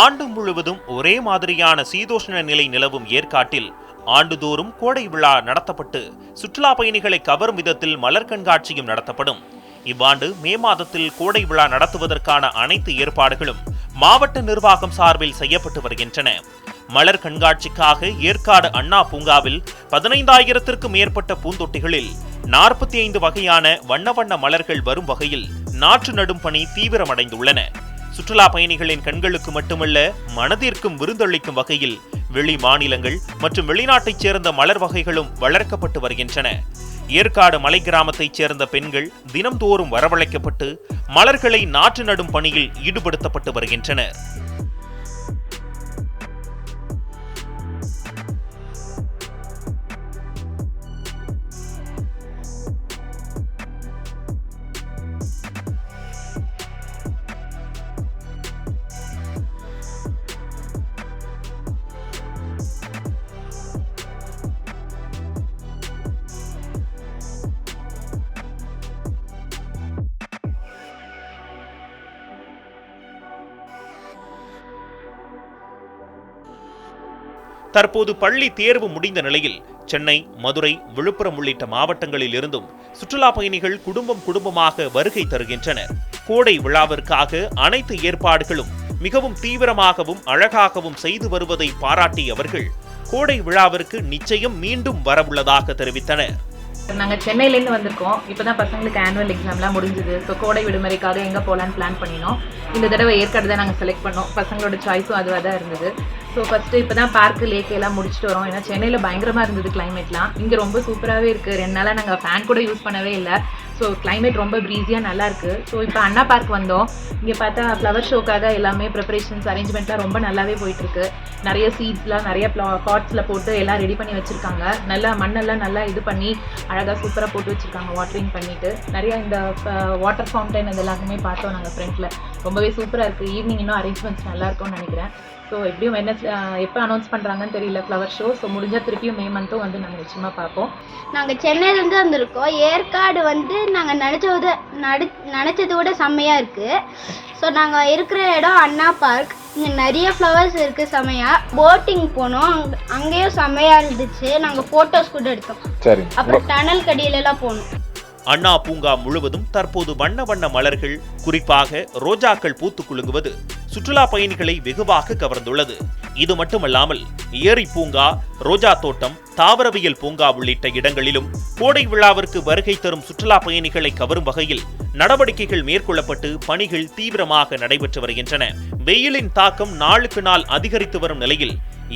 ஆண்டு முழுவதும் ஒரே மாதிரியான சீதோஷ்ண நிலை நிலவும் ஏற்காட்டில் ஆண்டுதோறும் கோடை விழா நடத்தப்பட்டு சுற்றுலா பயணிகளை கவரும் விதத்தில் மலர் கண்காட்சியும் நடத்தப்படும். இவ்வாண்டு மே மாதத்தில் கோடை விழா நடத்துவதற்கான அனைத்து ஏற்பாடுகளும் மாவட்ட நிர்வாகம் சார்பில் செய்யப்பட்டு வருகின்றன. மலர் கண்காட்சிக்காக ஏற்காடு அண்ணா பூங்காவில் பதினைந்தாயிரத்திற்கும் மேற்பட்ட பூந்தொட்டிகளில் நாற்பத்தி ஐந்து வகையான வண்ண வண்ண மலர்கள் வரும் வகையில் நாற்று நடும் பணி தீவிரமடைந்துள்ளன. சுற்றுலா பயணிகளின் கண்களுக்கு மட்டுமல்ல மனதிற்கும் விருந்தளிக்கும் வகையில் வெளி மாநிலங்கள் மற்றும் வெளிநாட்டைச் சேர்ந்த மலர் வகைகளும் வளர்க்கப்பட்டு வருகின்றன. ஏற்காடு மலை கிராமத்தைச் சேர்ந்த பெண்கள் தினம்தோறும் வரவழைக்கப்பட்டு மலர்களை நாற்று நடும் பணியில் ஈடுபடுத்தப்பட்டு வருகின்றனர். தற்போது பள்ளி தேர்வு முடிந்த நிலையில் சென்னை மதுரை விழுப்புரம் உள்ளிட்ட மாவட்டங்களில் இருந்தும் சுற்றுலா பயணிகள் குடும்பம் குடும்பமாக வருகை தருகின்றனர். கோடை விழாவிற்காக அனைத்து ஏற்பாடுகளும் மிகவும் தீவிரமாகவும் அழகாகவும் செய்து வருவதை பாராட்டிய அவர்கள் கோடை விழாவிற்கு நிச்சயம் மீண்டும் வரவுள்ளதாக தெரிவித்தனர். நாங்கள் சென்னையிலேருந்து வந்திருக்கோம். இப்போ தான் பசங்களுக்கு ஆனுவல் எக்ஸாம்லாம் முடிஞ்சுது. ஸோ கோடை விடுமுறைக்காக எங்கே போகலான்னு பிளான் பண்ணினோம். இந்த தடவை ஏற்காடு தான் நாங்கள் செலக்ட் பண்ணோம். பசங்களோட சாய்ஸும் அதுவாக தான் இருந்தது. ஸோ ஃபஸ்ட்டு இப்போ தான் பார்க்கு லேக் எல்லாம் முடிச்சுட்டு வரோம். ஏன்னா சென்னையில் பயங்கரமாக இருந்தது கிளைமேட்லாம் இங்கே ரொம்ப சூப்பராகவே இருக்குது ரெண்டு நாளாக நாங்கள் ஃபேன் கூட யூஸ் பண்ணவே இல்லை. ஸோ கிளைமேட் ரொம்ப ப்ரீஸியாக நல்லாயிருக்கு ஸோ இப்போ அண்ணா பார்க் வந்தோம். இங்கே பார்த்தா ஃப்ளவர் ஷோக்காக எல்லாமே ப்ரிப்பரேஷன்ஸ் அரேஞ்ச்மெண்ட்லாம் ரொம்ப நல்லாவே போயிட்டுருக்கு நிறைய சீட்ஸ்லாம் நிறைய ப்ளா பாட்ஸில் போட்டு எல்லாம் ரெடி பண்ணி வச்சுருக்காங்க. நல்லா மண்ணெல்லாம் நல்லா இது பண்ணி அழகாக சூப்பராக போட்டு வச்சுருக்காங்க வாட்டரிங் பண்ணிவிட்டு நிறையா இந்த வாட்டர் ஃபவுண்டைன் அது எல்லாமே பார்த்தோம் நாங்கள் ஃப்ரெண்ட்டில் ரொம்பவே சூப்பராக இருக்குது ஈவினிங் இன்னும் அரேஞ்ச்மெண்ட்ஸ் நல்லா இருக்கும்னு நினைக்கிறேன். ஸோ எப்படியும் என்ன எப்போ அனௌன்ஸ் பண்ணுறாங்கன்னு தெரியல ஃப்ளவர் ஷோ ஸோ முடிஞ்சால் திருப்பியும் மே மந்த்தும் வந்து நாங்கள் நிச்சயமாக பார்ப்போம். நாங்கள் சென்னையிலேருந்து வந்திருக்கோம். ஏற்காடு வந்து நாங்கள் நினச்சத நடி நினச்சதை விட செம்மையாக இருக்குது ஸோ நாங்கள் இருக்கிற இடம் அண்ணா பார்க் இங்கே நிறைய ஃப்ளவர்ஸ் இருக்குது செம்மையாக போட்டிங் போனோம். அங்க அங்கேயும் செம்மையாக இருந்துச்சு. நாங்கள் ஃபோட்டோஸ் கூட எடுத்தோம். சரி. அப்புறம் டனல் கடியிலலாம் போனோம். அண்ணா பூங்கா முழுவதும் தற்போது வண்ண வண்ண மலர்கள் குறிப்பாக ரோஜாக்கள் பூத்து குலுங்குவது. சுற்றுலா பயணிகளை வெகுவாக கவர்ந்துள்ளது. இது மட்டுமல்லாமல் ஏரி பூங்கா ரோஜா தோட்டம் தாவரவியல் பூங்கா உள்ளிட்ட இடங்களிலும் கோடை விழாவிற்கு வருகை தரும் சுற்றுலா பயணிகளை கவரும் வகையில் நடவடிக்கைகள் மேற்கொள்ளப்பட்டு பணிகள் தீவிரமாக நடைபெற்று வருகின்றன. வெயிலின் தாக்கம் நாளுக்கு நாள் அதிகரித்து வரும் நிலையில்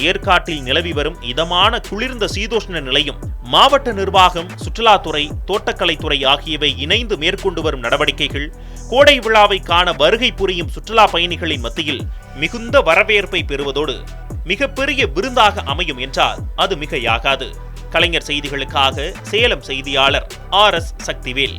ஏற்காட்டில் நிலவி வரும் இதமான குளிர்ந்த சீதோஷ்ண நிலையும் மாவட்ட நிர்வாகம் சுற்றுலாத்துறை தோட்டக்கலைத்துறை ஆகியவை இணைந்து மேற்கொண்டு வரும் நடவடிக்கைகள் கோடை விழாவை காண வருகை புரியும் சுற்றுலா பயணிகளின் மத்தியில் மிகுந்த வரவேற்பை பெறுவதோடு மிகப்பெரிய விருந்தாக அமையும் என்றால் அது மிகையாகாது. கலைஞர் செய்திகளுக்காக சேலம் செய்தியாளர் ஆர் எஸ் சக்திவேல்.